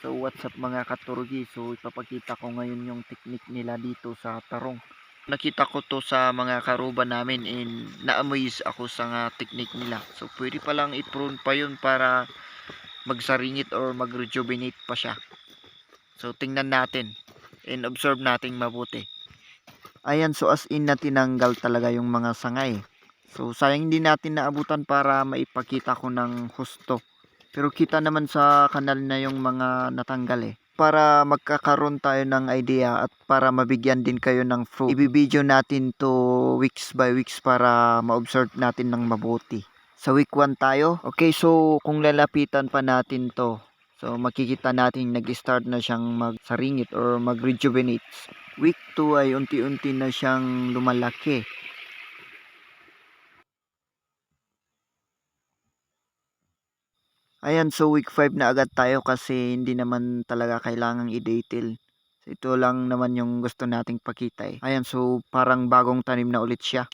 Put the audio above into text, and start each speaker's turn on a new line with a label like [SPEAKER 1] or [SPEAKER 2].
[SPEAKER 1] So what's up mga katurgi? So ipapakita ko ngayon yung technique nila dito sa tarong. Nakita ko to sa mga karuban namin and na-amaze ako sa nga technique nila. So pwede palang i-prune pa yun para magsaringit or mag-rejuvenate pa siya. So tingnan natin and observe nating mabuti. Ayan, so as in na tinanggal talaga yung mga sangay. So sayang hindi natin naabutan para maipakita ko ng husto. Pero kita naman sa kanal na yung mga natanggal eh. Para magkakaroon tayo ng idea at para mabigyan din kayo ng fruit. Ibibideo natin to weeks by weeks para ma-observe natin ng mabuti. Sa week 1 tayo. Okay, so kung lalapitan pa natin to, so makikita natin nag-start na siyang magsaringit or mag-rejuvenate. Week 2 ay unti-unti na siyang lumalaki. Ayan, so week 5 na agad tayo kasi hindi naman talaga kailangang i-detail. So, ito lang naman yung gusto nating pakita eh. Ayan, so parang bagong tanim na ulit siya.